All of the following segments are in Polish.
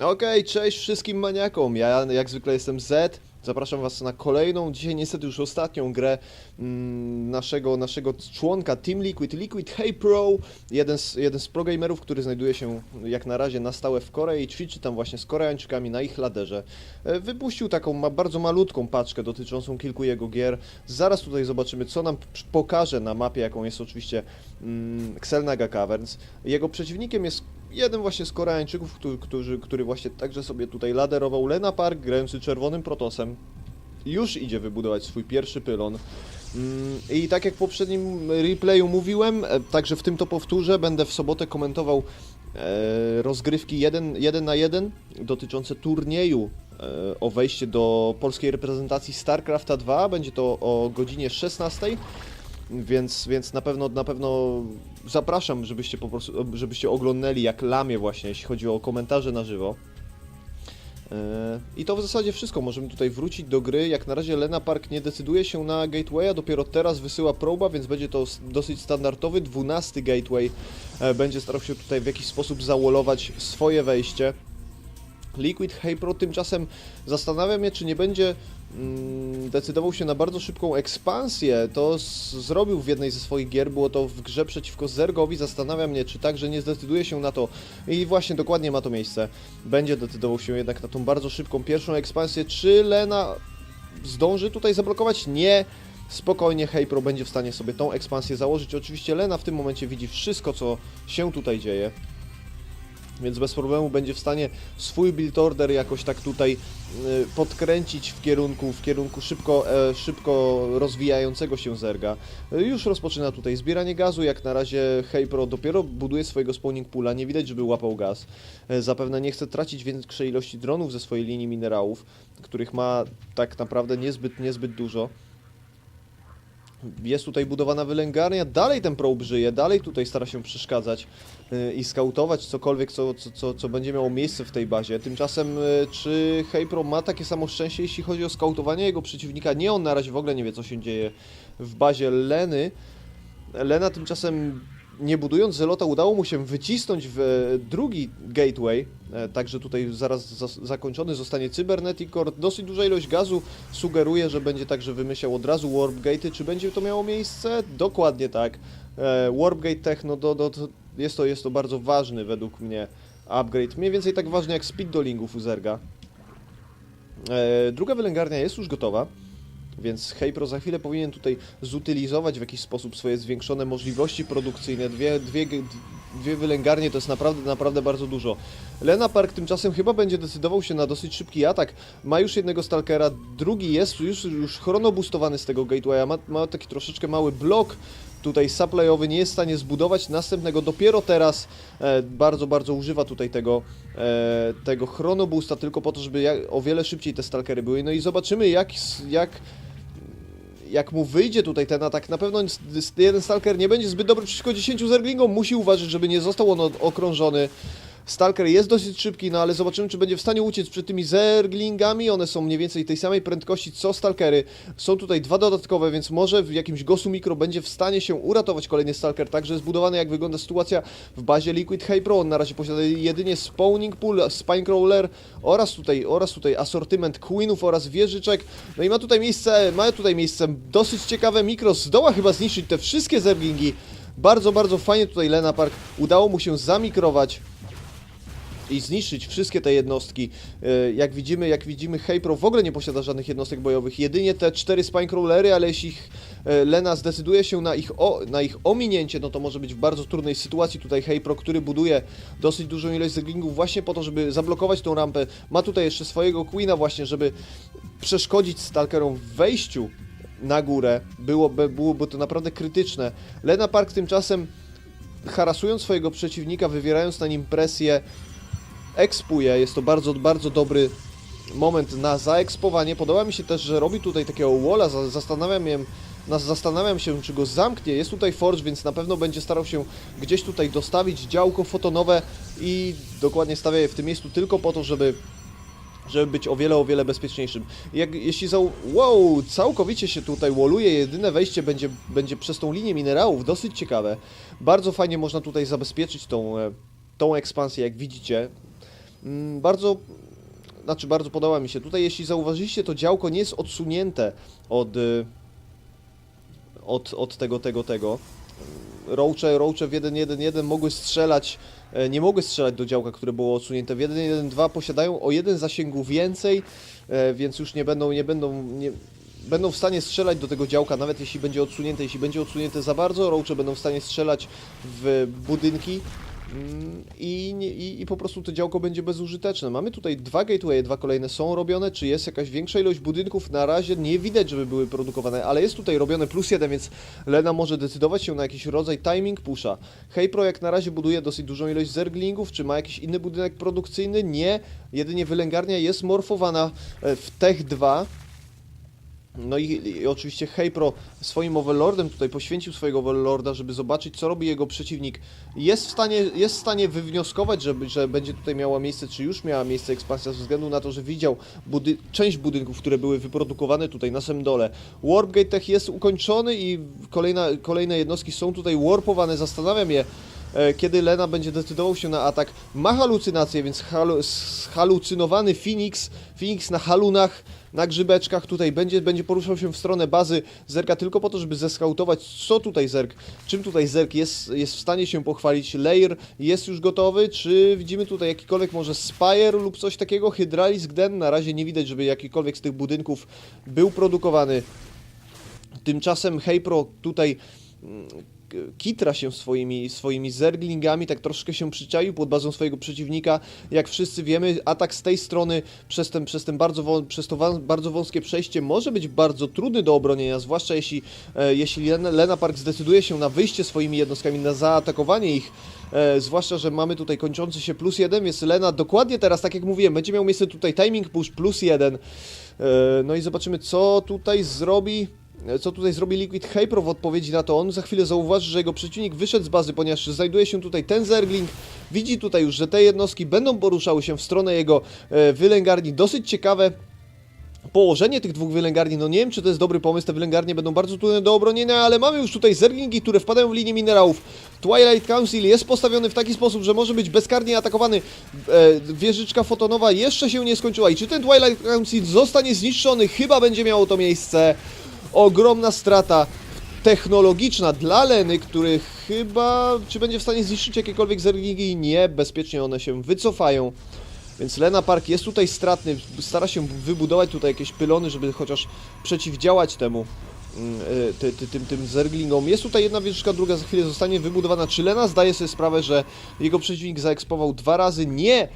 Okej, cześć wszystkim maniakom. Ja jak zwykle jestem Z. Zapraszam Was na kolejną, dzisiaj niestety już ostatnią grę mm, naszego, naszego członka Team Liquid, Liquid Hey Pro, jeden z, jeden z progamerów, który znajduje się jak na razie na stałe w Korei i ćwiczy tam właśnie z Koreańczykami na ich laderze. E, Wypuścił taką ma bardzo malutką paczkę dotyczącą kilku jego gier. Zaraz tutaj zobaczymy, co nam pokaże na mapie, jaką jest oczywiście mm, Xelnaga Caverns. Jego przeciwnikiem jest jeden właśnie z Koreańczyków, który, który, który właśnie także sobie tutaj laderował Lena Park, grający czerwonym protosem. Już idzie wybudować swój pierwszy pylon. Mm, I tak jak w poprzednim replayu mówiłem, e, także w tym to powtórzę, będę w sobotę komentował e, rozgrywki 1, 1 na 1 dotyczące turnieju e, o wejście do polskiej reprezentacji StarCrafta 2. Będzie to o godzinie 16. Więc, więc na pewno na pewno zapraszam, żebyście po prostu żebyście oglądali jak lamię właśnie, jeśli chodzi o komentarze na żywo. Yy, I to w zasadzie wszystko. Możemy tutaj wrócić do gry. Jak na razie Lena Park nie decyduje się na gatewaya, dopiero teraz wysyła proba, więc będzie to dosyć standardowy 12 gateway. E, Będzie starał się tutaj w jakiś sposób zawolować swoje wejście. Liquid Hey Pro tymczasem zastanawia mnie, czy nie będzie decydował się na bardzo szybką ekspansję. To zrobił w jednej ze swoich gier, było to w grze przeciwko Zergowi. Zastanawia mnie, czy także nie zdecyduje się na to. I właśnie dokładnie ma to miejsce. Będzie decydował się jednak na tą bardzo szybką pierwszą ekspansję. Czy Lena zdąży tutaj zablokować? Nie. Spokojnie Hey Pro będzie w stanie sobie tą ekspansję założyć. Oczywiście Lena w tym momencie widzi wszystko, co się tutaj dzieje więc bez problemu będzie w stanie swój build order jakoś tak tutaj y, podkręcić w kierunku, w kierunku szybko, e, szybko rozwijającego się zerga. Y, Już rozpoczyna tutaj zbieranie gazu, jak na razie Heypro dopiero buduje swojego spawning poola, nie widać, żeby łapał gaz. E, Zapewne nie chce tracić większej ilości dronów ze swojej linii minerałów, których ma tak naprawdę niezbyt, niezbyt dużo. Jest tutaj budowana wylęgarnia, dalej ten probe żyje, dalej tutaj stara się przeszkadzać i skautować cokolwiek, co, co, co, co będzie miało miejsce w tej bazie. Tymczasem, y, czy Heypro ma takie samo szczęście, jeśli chodzi o skautowanie jego przeciwnika? Nie, on na razie w ogóle nie wie, co się dzieje w bazie Leny. Lena tymczasem, nie budując zelota, udało mu się wycisnąć w e, drugi gateway, e, także tutaj zaraz zas- zakończony zostanie Cybernetic Core. Dosyć duża ilość gazu sugeruje, że będzie także wymyślał od razu Warp Gate'y. Czy będzie to miało miejsce? Dokładnie tak. E, Warp Gate Techno do, do, jest, to, jest to bardzo ważny według mnie upgrade. Mniej więcej tak ważny jak Speed Dollingów u Zerga. E, druga wylęgarnia jest już gotowa. Więc Heypro za chwilę powinien tutaj zutylizować w jakiś sposób swoje zwiększone możliwości produkcyjne. Dwie, dwie, dwie wylęgarnie to jest naprawdę, naprawdę bardzo dużo. Lena Park tymczasem chyba będzie decydował się na dosyć szybki atak. Ma już jednego Stalkera, drugi jest już, już chronoboostowany z tego gatewaya. Ma, ma taki troszeczkę mały blok tutaj supply-owy, nie jest w stanie zbudować następnego. Dopiero teraz e, bardzo, bardzo używa tutaj tego, e, tego chronoboosta tylko po to, żeby jak, o wiele szybciej te Stalkery były. No i zobaczymy jak, jak jak mu wyjdzie tutaj ten atak, na pewno jeden Stalker nie będzie zbyt dobry przeciwko 10 zerglingom, musi uważać, żeby nie został on okrążony. Stalker jest dosyć szybki, no ale zobaczymy, czy będzie w stanie uciec przed tymi zerglingami. One są mniej więcej tej samej prędkości co Stalkery. Są tutaj dwa dodatkowe, więc może w jakimś Gosu Mikro będzie w stanie się uratować kolejny Stalker. Także zbudowany jak wygląda sytuacja w bazie Liquid Hey Pro. On na razie posiada jedynie Spawning Pool, Spinecrawler oraz tutaj, oraz tutaj asortyment Queenów oraz wieżyczek. No i ma tutaj miejsce, ma tutaj miejsce dosyć ciekawe mikro. Zdoła chyba zniszczyć te wszystkie zerglingi. Bardzo, bardzo fajnie tutaj Lena Park udało mu się zamikrować i zniszczyć wszystkie te jednostki. E, Jak widzimy, jak widzimy, Heypro w ogóle nie posiada żadnych jednostek bojowych. Jedynie te cztery Spinecrawlery, ale jeśli ich, e, Lena zdecyduje się na ich, o, na ich ominięcie, no to może być w bardzo trudnej sytuacji tutaj Heypro, który buduje dosyć dużą ilość zeglingów właśnie po to, żeby zablokować tą rampę. Ma tutaj jeszcze swojego Queena właśnie, żeby przeszkodzić Stalkerom w wejściu na górę. Byłoby, byłoby to naprawdę krytyczne. Lena Park tymczasem harasując swojego przeciwnika, wywierając na nim presję, ekspuje. Jest to bardzo, bardzo dobry moment na zaekspowanie. Podoba mi się też, że robi tutaj takiego walla. Za- Zastanawiam się, zastanawiam się, czy go zamknie. Jest tutaj Forge, więc na pewno będzie starał się gdzieś tutaj dostawić działko fotonowe i dokładnie stawia je w tym miejscu tylko po to, żeby żeby być o wiele, o wiele bezpieczniejszym. Jak, jeśli za... Wow, całkowicie się tutaj woluje, jedyne wejście będzie, będzie przez tą linię minerałów, dosyć ciekawe. Bardzo fajnie można tutaj zabezpieczyć tą, e, tą ekspansję, jak widzicie. Mm, bardzo, znaczy bardzo podoba mi się. Tutaj jeśli zauważyliście, to działko nie jest odsunięte od, y, od, od tego, tego, tego. Roache, roache w 1-1-1 mogły strzelać, e, nie mogły strzelać do działka, które było odsunięte. W 1-1-2 posiadają o jeden zasięgu więcej, e, więc już nie będą, nie będą, nie, będą w stanie strzelać do tego działka, nawet jeśli będzie odsunięte. Jeśli będzie odsunięte za bardzo, roache będą w stanie strzelać w budynki i, nie- i, i po prostu to działko będzie bezużyteczne. Mamy tutaj dwa gateway, dwa kolejne są robione. Czy jest jakaś większa ilość budynków? Na razie nie widać, żeby były produkowane, ale jest tutaj robione plus jeden, więc Lena może decydować się na jakiś rodzaj timing pusha. Heypro jak na razie buduje dosyć dużą ilość zerglingów. Czy ma jakiś inny budynek produkcyjny? Nie. Jedynie wylęgarnia jest morfowana e, w Tech 2. No i, i oczywiście Heypro swoim Overlordem tutaj poświęcił swojego Overlorda, żeby zobaczyć, co robi jego przeciwnik. Jest w stanie, jest w stanie wywnioskować, żeby, że będzie tutaj miała miejsce, czy już miała miejsce ekspansja, ze względu na to, że widział budy część budynków, które były wyprodukowane tutaj na samym dole. Warpgate Tech jest ukończony i kolejna, kolejne jednostki są tutaj warpowane. Zastanawiam je, kiedy Lena będzie decydował się na atak. Ma halucynacje, więc halu zhalucynowany Phoenix, Phoenix na halunach, na grzybeczkach tutaj będzie, będzie poruszał się w stronę bazy Zerka tylko po to, żeby zeskautować, co tutaj Zerk, czym tutaj Zerk jest, jest w stanie się pochwalić. Layer jest już gotowy, czy widzimy tutaj jakikolwiek może Spire lub coś takiego? Hydralisk Den, na razie nie widać, żeby jakikolwiek z tych budynków był produkowany. Tymczasem Heypro tutaj mm, kitra się swoimi, swoimi zerglingami, tak troszkę się przyczaił pod bazą swojego przeciwnika. Jak wszyscy wiemy, atak z tej strony przez, ten, przez, ten bardzo, przez to bardzo wąskie przejście może być bardzo trudny do obronienia, zwłaszcza jeśli, e, jeśli Lena, Park zdecyduje się na wyjście swoimi jednostkami, na zaatakowanie ich. E, zwłaszcza, że mamy tutaj kończący się plus jeden, więc Lena dokładnie teraz, tak jak mówiłem, będzie miał miejsce tutaj timing push plus jeden. E, no i zobaczymy, co tutaj zrobi. Co tutaj zrobi Liquid Hypro w odpowiedzi na to? On za chwilę zauważy, że jego przeciwnik wyszedł z bazy, ponieważ znajduje się tutaj ten Zergling. Widzi tutaj już, że te jednostki będą poruszały się w stronę jego e, wylęgarni. Dosyć ciekawe położenie tych dwóch wylęgarni, no nie wiem czy to jest dobry pomysł, te wylęgarnie będą bardzo trudne do obronienia, ale mamy już tutaj zerglingi, które wpadają w linię minerałów. Twilight Council jest postawiony w taki sposób, że może być bezkarnie atakowany. E, wieżyczka fotonowa jeszcze się nie skończyła i czy ten Twilight Council zostanie zniszczony? Chyba będzie miało to miejsce. Ogromna strata technologiczna dla Leny, który chyba, czy będzie w stanie zniszczyć jakiekolwiek zerglingi? Nie, bezpiecznie one się wycofają. Więc Lena Park jest tutaj stratny, stara się wybudować tutaj jakieś pylony, żeby chociaż przeciwdziałać temu mm, y, ty, ty, tym, tym zerglingom. Jest tutaj jedna wieżyczka, druga za chwilę zostanie wybudowana. Czy Lena zdaje sobie sprawę, że jego przeciwnik zaekspował dwa razy? Nie!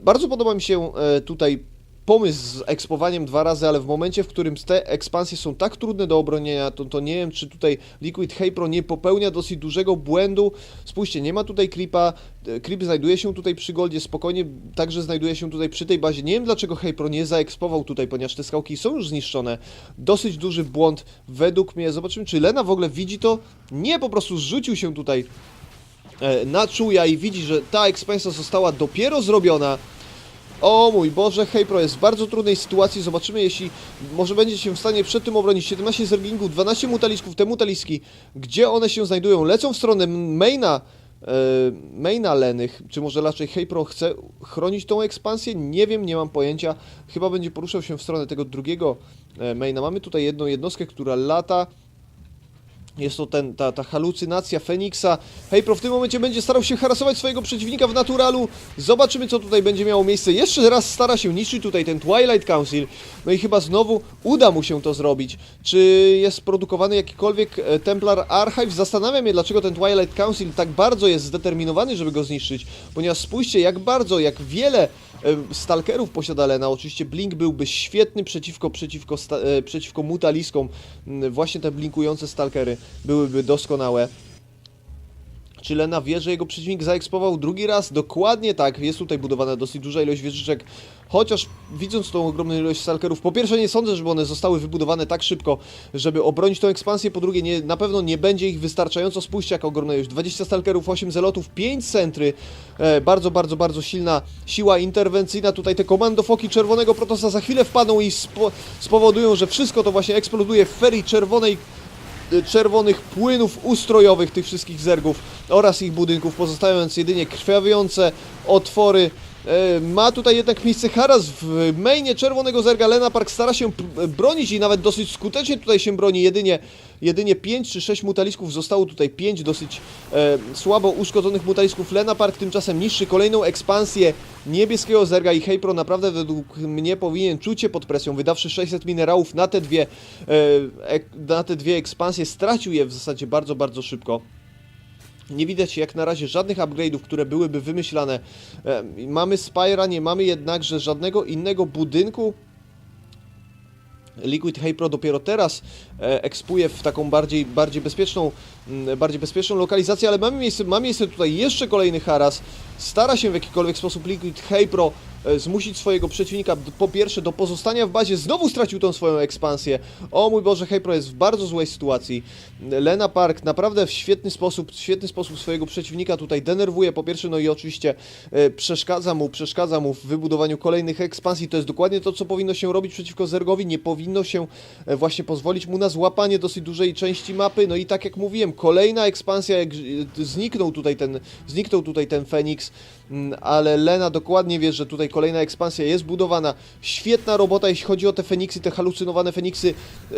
Bardzo podoba mi się e, tutaj pomysł z ekspowaniem dwa razy, ale w momencie, w którym te ekspansje są tak trudne do obronienia, to, to nie wiem, czy tutaj Liquid Hypro nie popełnia dosyć dużego błędu. Spójrzcie, nie ma tutaj creepa, creep znajduje się tutaj przy Goldzie, spokojnie także znajduje się tutaj przy tej bazie. Nie wiem, dlaczego Hypro nie zaekspował tutaj, ponieważ te skałki są już zniszczone. Dosyć duży błąd według mnie. Zobaczymy, czy Lena w ogóle widzi to. Nie, po prostu zrzucił się tutaj e, na czuja i widzi, że ta ekspansja została dopiero zrobiona. O mój Boże, Heypro jest w bardzo trudnej sytuacji. Zobaczymy, jeśli może będzie się w stanie przed tym obronić. 17 zerglingów, 12 mutalisków, te mutaliski, gdzie one się znajdują? Lecą w stronę maina, e, maina Lenych. Czy może raczej Heypro chce chronić tą ekspansję? Nie wiem, nie mam pojęcia. Chyba będzie poruszał się w stronę tego drugiego e, maina. Mamy tutaj jedną jednostkę, która lata. Jest to ten, ta, ta halucynacja Feniksa. Heypro w tym momencie będzie starał się harasować swojego przeciwnika w naturalu. Zobaczymy, co tutaj będzie miało miejsce. Jeszcze raz stara się niszczyć tutaj ten Twilight Council. No i chyba znowu uda mu się to zrobić. Czy jest produkowany jakikolwiek e, Templar Archive? Zastanawiam się, dlaczego ten Twilight Council tak bardzo jest zdeterminowany, żeby go zniszczyć. Ponieważ spójrzcie, jak bardzo, jak wiele stalkerów posiada Lena. Oczywiście Blink byłby świetny przeciwko, przeciwko, e, przeciwko mutaliskom. Mm, Właśnie te blinkujące stalkery byłyby doskonałe. Czy Lena wie, że jego przeciwnik zaekspował drugi raz? Dokładnie tak. Jest tutaj budowana dosyć duża ilość wieżyczek. Chociaż widząc tą ogromną ilość stalkerów, po pierwsze nie sądzę, żeby one zostały wybudowane tak szybko, żeby obronić tą ekspansję. Po drugie, nie, na pewno nie będzie ich wystarczająco. Spójrzcie, jak ogromna ilość. 20 stalkerów, 8 zelotów, 5 centry. E, bardzo, bardzo, bardzo silna siła interwencyjna. Tutaj te komandofoki czerwonego protosa za chwilę wpadną i spo, spowodują, że wszystko to właśnie eksploduje w ferii czerwonej czerwonych płynów ustrojowych tych wszystkich zergów oraz ich budynków, pozostawiając jedynie krwawiące otwory Ma tutaj jednak miejsce Haras w mainie czerwonego zerga. Lena Park stara się bronić i nawet dosyć skutecznie tutaj się broni. Jedynie, jedynie 5 czy 6 mutalisków zostało tutaj 5 dosyć e, słabo uszkodzonych mutalisków. Lena Park tymczasem niszczy kolejną ekspansję niebieskiego zerga i Hejpro naprawdę według mnie powinien czuć się pod presją. Wydawszy 600 minerałów na te dwie, e, na te dwie ekspansje, stracił je w zasadzie bardzo, bardzo szybko. Nie widać jak na razie żadnych upgrade'ów, które byłyby wymyślane. Mamy Spyra, nie mamy jednakże żadnego innego budynku. Liquid Hypro dopiero teraz e, ekspuje w taką bardziej, bardziej bezpieczną, bardziej bezpieczną lokalizację, ale mamy miejsce, ma miejsce tutaj jeszcze kolejny haras. Stara się w jakikolwiek sposób Liquid Hypro e, zmusić swojego przeciwnika po pierwsze do pozostania w bazie, znowu stracił tą swoją ekspansję. O mój Boże, Hypro jest w bardzo złej sytuacji. Lena Park naprawdę w świetny sposób, świetny sposób swojego przeciwnika tutaj denerwuje po pierwsze, no i oczywiście e, przeszkadza mu, przeszkadza mu w wybudowaniu kolejnych ekspansji. To jest dokładnie to, co powinno się robić przeciwko Zergowi. Nie powinno się e, właśnie pozwolić mu na złapanie dosyć dużej części mapy. No i tak jak mówiłem, kolejna ekspansja, jak e, zniknął tutaj ten, zniknął tutaj ten Feniks, mm, ale Lena dokładnie wie, że tutaj kolejna ekspansja jest budowana. Świetna robota, jeśli chodzi o te Feniksy, te halucynowane Feniksy e,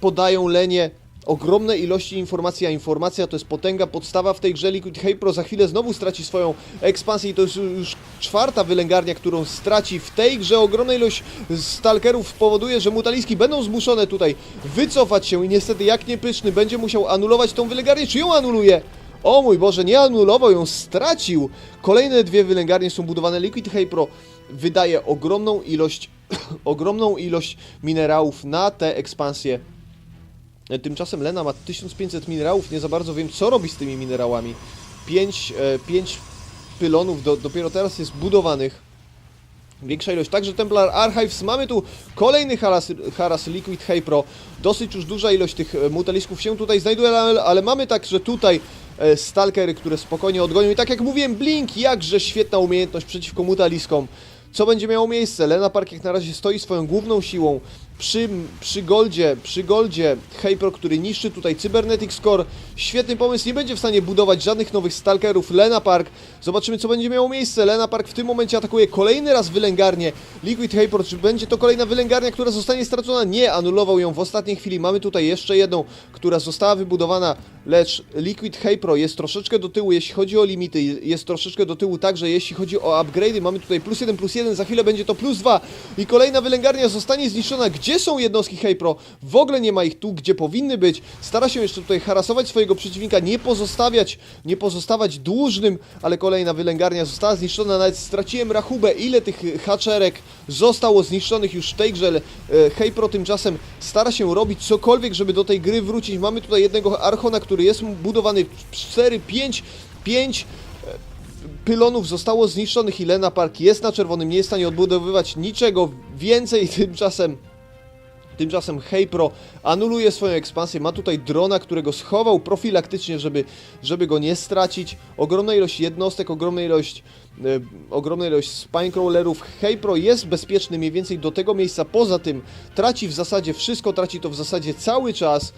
podają Lenie ogromne ilości informacji, a informacja to jest potęga, podstawa w tej grze Liquid Hypro za chwilę znowu straci swoją ekspansję i to jest już czwarta wylęgarnia, którą straci w tej grze. Ogromna ilość stalkerów spowoduje, że mutaliski będą zmuszone tutaj wycofać się i niestety jak niepyszny będzie musiał anulować tą wylęgarnię, czy ją anuluje? O mój Boże, nie anulował, ją stracił! Kolejne dwie wylęgarnie są budowane. Liquid Hypro wydaje ogromną ilość, ogromną ilość minerałów na te ekspansje Tymczasem Lena ma 1500 minerałów, nie za bardzo wiem co robi z tymi minerałami. 5, e, 5 pylonów do, dopiero teraz jest budowanych. Większa ilość. Także Templar Archives. Mamy tu kolejny haras, haras Liquid Hypro. Dosyć już duża ilość tych e, mutalisków się tutaj znajduje, ale, ale mamy także tutaj e, stalkery, które spokojnie odgonią. I tak jak mówiłem, Blink, jakże świetna umiejętność przeciwko mutaliskom. Co będzie miało miejsce? Lena Park jak na razie stoi swoją główną siłą przy, przy Goldzie, przy Goldzie Hypro, który niszczy tutaj Cybernetic Score. Świetny pomysł, nie będzie w stanie budować żadnych nowych stalkerów. Lena Park, zobaczymy co będzie miało miejsce. Lena Park w tym momencie atakuje kolejny raz wylęgarnię Liquid Hypro. Czy będzie to kolejna wylęgarnia, która zostanie stracona? Nie, anulował ją w ostatniej chwili. Mamy tutaj jeszcze jedną, która została wybudowana, lecz Liquid Hypro jest troszeczkę do tyłu, jeśli chodzi o limity, jest troszeczkę do tyłu także, jeśli chodzi o upgrade'y. Mamy tutaj plus 1, plus 1, za chwilę będzie to plus 2 i kolejna wylęgarnia zostanie zniszczona. Gdzie są jednostki Hypro? W ogóle nie ma ich tu, gdzie powinny być. Stara się jeszcze tutaj harasować swojego przeciwnika, nie pozostawiać, nie pozostawać dłużnym, ale kolejna wylęgarnia została zniszczona. Nawet straciłem rachubę, ile tych haczerek zostało zniszczonych już w tej grze. E, Hypro tymczasem stara się robić cokolwiek, żeby do tej gry wrócić. Mamy tutaj jednego Archona, który jest budowany 4, 5, 5 pylonów zostało zniszczonych i Lena Park jest na czerwonym, nie jest w stanie odbudowywać niczego więcej tymczasem. Tymczasem Heypro anuluje swoją ekspansję, ma tutaj drona, którego schował profilaktycznie, żeby, żeby go nie stracić. Ogromna ilość jednostek, ogromna ilość, e, ogromna ilość spinecrawlerów. Heypro jest bezpieczny mniej więcej do tego miejsca, poza tym traci w zasadzie wszystko, traci to w zasadzie cały czas.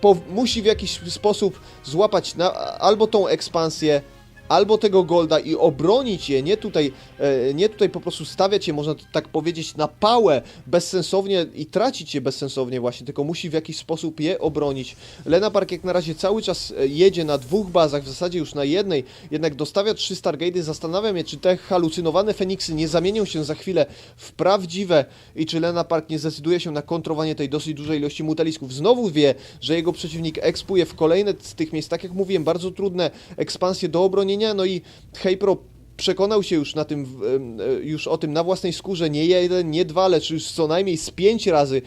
Po, musi w jakiś sposób złapać na, albo tą ekspansję, albo tego golda i obronić je, nie tutaj, e, nie tutaj po prostu stawiać je, można tak powiedzieć, na pałę bezsensownie i tracić je bezsensownie właśnie, tylko musi w jakiś sposób je obronić. Lena Park jak na razie cały czas e, jedzie na dwóch bazach, w zasadzie już na jednej, jednak dostawia trzy Stargate'y, zastanawiam się, czy te halucynowane Feniksy nie zamienią się za chwilę w prawdziwe i czy Lena Park nie zdecyduje się na kontrowanie tej dosyć dużej ilości mutalisków. Znowu wie, że jego przeciwnik ekspuje w kolejne z tych miejsc, tak jak mówiłem, bardzo trudne ekspansje do obronienia, no i Heypro przekonał się już na tym, e, już o tym na własnej skórze, nie jeden, nie dwa, lecz już co najmniej z pięć razy